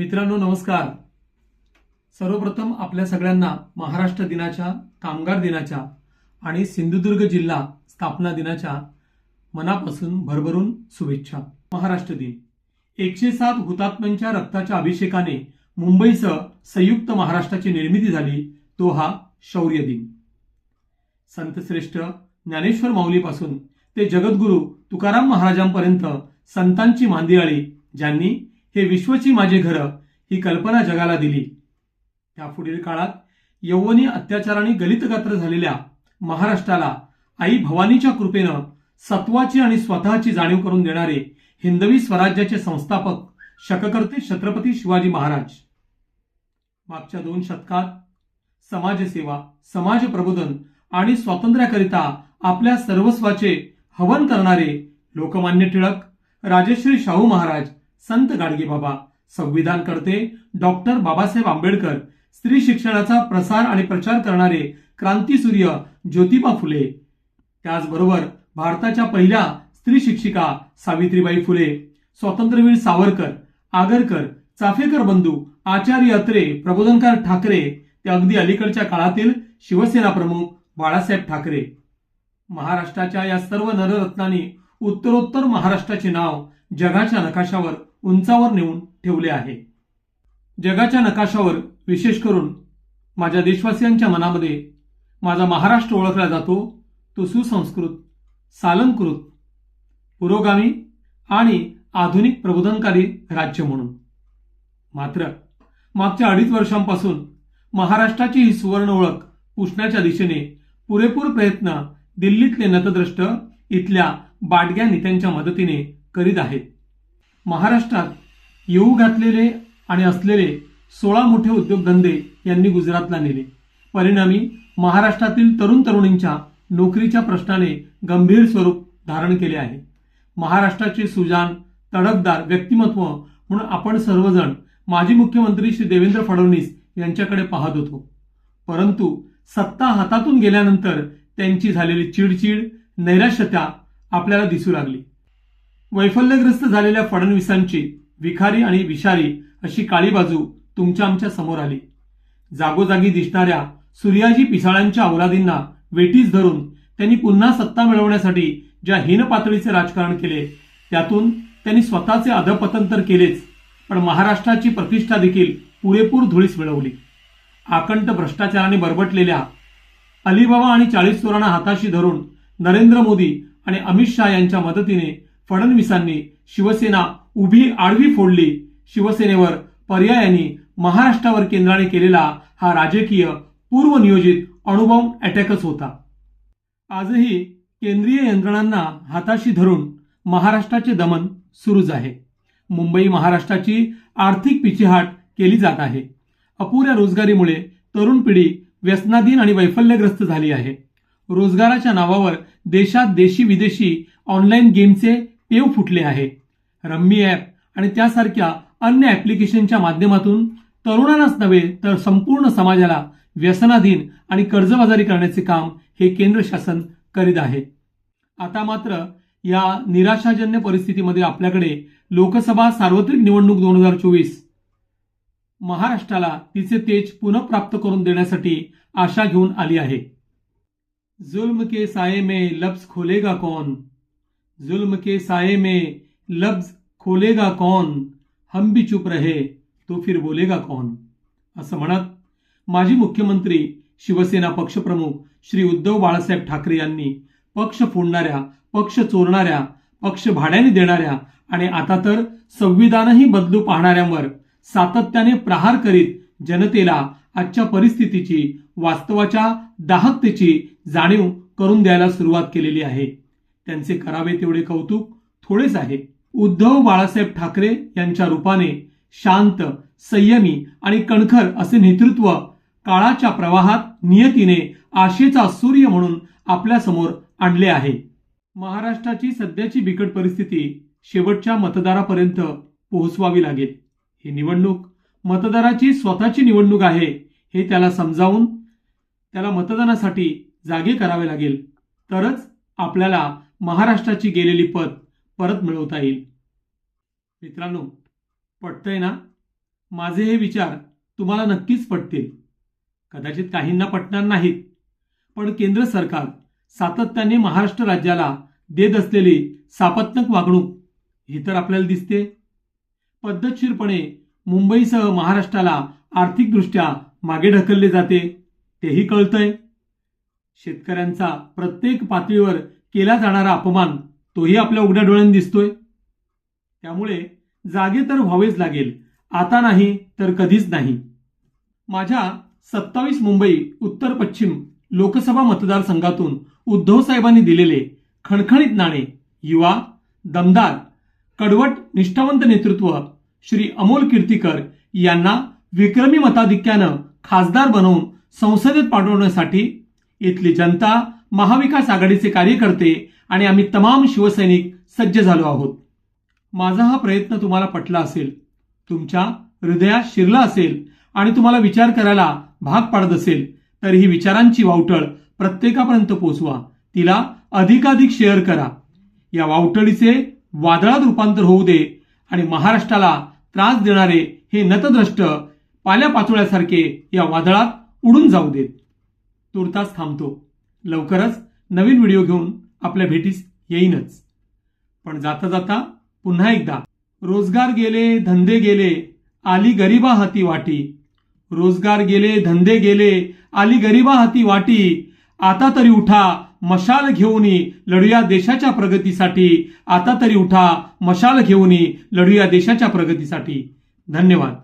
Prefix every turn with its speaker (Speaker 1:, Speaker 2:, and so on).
Speaker 1: मित्रांनो नमस्कार. सर्वप्रथम आपल्या सगळ्यांना महाराष्ट्र दिनाच्या कामगार दिनाच्या आणि सिंधुदुर्ग जिल्हा स्थापना दिनाच्या मनापासून भरभरून शुभेच्छा. महाराष्ट्र दिन. एकशे सात हुतात्म्यांच्या रक्ताच्या अभिषेकाने मुंबईसह संयुक्त महाराष्ट्राची निर्मिती झाली तो हा शौर्य दिन. संतश्रेष्ठ ज्ञानेश्वर माऊलीपासून ते जगद्गुरू तुकाराम महाराजांपर्यंत संतांची मांदियाळी ज्यांनी हे विश्वची माझे घर ही कल्पना जगाला दिली. त्या पुढील काळात यौवनी अत्याचाराने गलितगात्र झालेल्या महाराष्ट्राला आई भवानीच्या कृपेनं सत्वाची आणि स्वतःची जाणीव करून देणारे हिंदवी स्वराज्याचे संस्थापक शककर्ते छत्रपती शिवाजी महाराज. मागच्या दोन शतकात समाजसेवा समाज प्रबोधन आणि स्वातंत्र्याकरिता आपल्या सर्वस्वाचे हवन करणारे लोकमान्य टिळक राजश्री शाहू महाराज संत गाडगेबाबा संविधानकर्ते डॉक्टर बाबासाहेब आंबेडकर स्त्री शिक्षणाचा प्रसार आणि प्रचार करणारे क्रांतीसूर्य ज्योतिबा फुले. त्याचबरोबर भारताच्या पहिल्या स्त्री शिक्षिका सावित्रीबाई फुले स्वातंत्र्यवीर सावरकर आगरकर चाफेकर बंधू आचार्य अत्रे प्रबोधनकार ठाकरे ते अगदी अलीकडच्या काळातील शिवसेना प्रमुख बाळासाहेब ठाकरे. महाराष्ट्राच्या या सर्व नररत्नांनी उत्तरोत्तर महाराष्ट्राचे नाव जगाच्या नकाशावर उंचावर नेऊन ठेवले आहे. जगाच्या नकाशावर विशेष करून माझ्या देशवासियांच्या मनामध्ये माझा महाराष्ट्र ओळखला जातो तो सुसंस्कृत सालंकृत पुरोगामी आणि आधुनिक प्रबोधनकारी राज्य म्हणून. मात्र मागच्या अडीच वर्षांपासून महाराष्ट्राची ही सुवर्ण ओळख पुसण्याच्या दिशेने पुरेपूर प्रयत्न दिल्लीतले नतद्रष्ट इथल्या बाडग्या नेत्यांच्या मदतीने करीत आहेत. महाराष्ट्रात येऊ घातलेले आणि असलेले सोळा मोठे उद्योगधंदे यांनी गुजरातला नेले. परिणामी महाराष्ट्रातील तरुण तरुणींच्या नोकरीच्या प्रश्नाने गंभीर स्वरूप धारण केले आहे. महाराष्ट्राचे सुजान तडकदार व्यक्तिमत्व म्हणून आपण सर्वजण माजी मुख्यमंत्री श्री देवेंद्र फडणवीस यांच्याकडे पाहत होतो. परंतु सत्ता हातातून गेल्यानंतर त्यांची झालेली चिडचिड नैराश्यता आपल्याला दिसू लागली. वैफल्यग्रस्त झालेल्या फडणवीसांची विखारी आणि विषारी अशी काळी बाजू तुमच्या आमच्यासमोर आली. जागोजागी दिसणाऱ्या सूर्याजी पिसाळ्यांच्या औलादींना वेटीस धरून त्यांनी पुन्हा सत्ता मिळवण्यासाठी ज्या हीन पातळीचे राजकारण केले त्यातून त्यांनी स्वतःचे अधपतन तर केलेच पण महाराष्ट्राची प्रतिष्ठा देखील पुरेपूर धुळीस मिळवली. आकंठ भ्रष्टाचाराने बरबटलेल्या अलिबाबा आणि चाळीस चोरांना हाताशी धरून नरेंद्र मोदी आणि अमित शहा यांच्या मदतीने फडणवीसांनी शिवसेना उभी आडवी फोडली. शिवसेनेवर पर्यायाने महाराष्ट्रावर केंद्राने केलेला हा राजकीय पूर्वनियोजित अणुबॉम्ब अटॅकच होता. आजही केंद्रीय यंत्रणांना हाताशी धरून महाराष्ट्राचे दमन सुरूच आहे. मुंबई महाराष्ट्राची आर्थिक पिछेहाट केली जात आहे. अपुऱ्या रोजगारीमुळे तरुण पिढी व्यसनाधीन आणि वैफल्यग्रस्त झाली आहे. रोजगाराच्या नावावर देशात देशी विदेशी ऑनलाईन गेमचे पेव फुटले आहे. रम्मी ॲप आणि त्यासारख्या अन्य ॲप्लिकेशनच्या माध्यमातून तरुणांनाच नव्हे तर संपूर्ण समाजाला व्यसनाधीन आणि कर्जबाजारी करण्याचे काम हे केंद्र शासन करीत आहे. आता मात्र या निराशाजन्य परिस्थितीमध्ये आपल्याकडे लोकसभा सार्वत्रिक निवडणूक दोन हजार चोवीस महाराष्ट्राला तिचे तेज पुनर्प्राप्त करून देण्यासाठी आशा घेऊन आली आहे. जुल्म के साये में लफ्ज खोलेगा कौन? जुल्म के साये में लफ्ज खोलेगा कौन? हम भी चुप रहे तो फिर बोलेगा कौन? असं म्हणत माजी मुख्यमंत्री शिवसेना पक्षप्रमुख श्री उद्धव बाळासाहेब ठाकरे यांनी पक्ष फोडणाऱ्या पक्ष चोरणाऱ्या पक्ष भाड्याने देणाऱ्या आणि आता तर संविधानही बदलू पाहणाऱ्यांवर सातत्याने प्रहार करीत जनतेला आजच्या परिस्थितीची वास्तवाच्या दाहकतेची जाणीव करून द्यायला सुरुवात केलेली आहे. त्यांचे करावे तेवढे कौतुक थोडेच आहे. उद्धव बाळासाहेब ठाकरे यांच्या रूपाने शांत संयमी आणि कणखर असे नेतृत्व काळाच्या प्रवाहात नियतीने आशेचा सूर्य म्हणून आपल्यासमोर आणले आहे. महाराष्ट्राची सध्याची बिकट परिस्थिती शेवटच्या मतदारापर्यंत पोहोचवावी लागेल. ही निवडणूक मतदाराची स्वतःची निवडणूक आहे हे त्याला समजावून त्याला मतदानासाठी जागे करावे लागेल. तरच आपल्याला महाराष्ट्राची गेलेली पद परत मिळवता येईल. मित्रांनो पटतंय ना? माझे हे विचार तुम्हाला नक्कीच पटतील. कदाचित काहींना पटणार नाहीत. पण केंद्र सरकार सातत्याने महाराष्ट्र राज्याला देत असलेली सापत्नक वागणूक ही तर आपल्याला दिसते. पद्धतशीरपणे मुंबईसह महाराष्ट्राला आर्थिकदृष्ट्या मागे ढकलले जाते तेही कळतंय. शेतकऱ्यांचा प्रत्येक पातळीवर केला जाणारा अपमान तोही आपल्या उघड्या डोळ्यांनी दिसतोय. त्यामुळे जागे तर व्हावेच लागेल आता नाही तर कधीच नाही. माझ्या सत्तावीस मुंबई उत्तर पश्चिम लोकसभा मतदारसंघातून उद्धव साहेबांनी दिलेले खणखणीत नाणे युवा दमदार कडवट निष्ठावंत नेतृत्व श्री अमोल कीर्तीकर यांना विक्रमी मताधिक्यानं खासदार बनवून संसदेत पाठवण्यासाठी इथली जनता महाविकास आघाडीचे कार्यकर्ते आणि आम्ही तमाम शिवसैनिक सज्ज झालो आहोत. माझा हा प्रयत्न तुम्हाला पटला असेल तुमच्या हृदयात शिरला असेल आणि तुम्हाला विचार करायला भाग पाडत असेल तर ही विचारांची वावटळ प्रत्येकापर्यंत पोचवा तिला अधिकाधिक शेअर करा. या वावटळीचे वादळात रूपांतर होऊ दे आणि महाराष्ट्राला त्रास देणारे हे नतद्रष्ट पाल्या पाचोळ्यासारखे या वादळात उडून जाऊ देत. तुर्तास थांबतो. लवकरच नवीन व्हिडिओ घेऊन आपल्या भेटीस येईनच. पण जाता जाता पुन्हा एकदा रोजगार गेले धंदे गेले आली गरिबा हाती वाटी. रोजगार गेले धंदे गेले आली गरिबा हाती वाटी. आता तरी उठा मशाल घेऊन लढूया देशाच्या प्रगतीसाठी. आता तरी उठा मशाल घेऊन लढूया देशाच्या प्रगतीसाठी. धन्यवाद.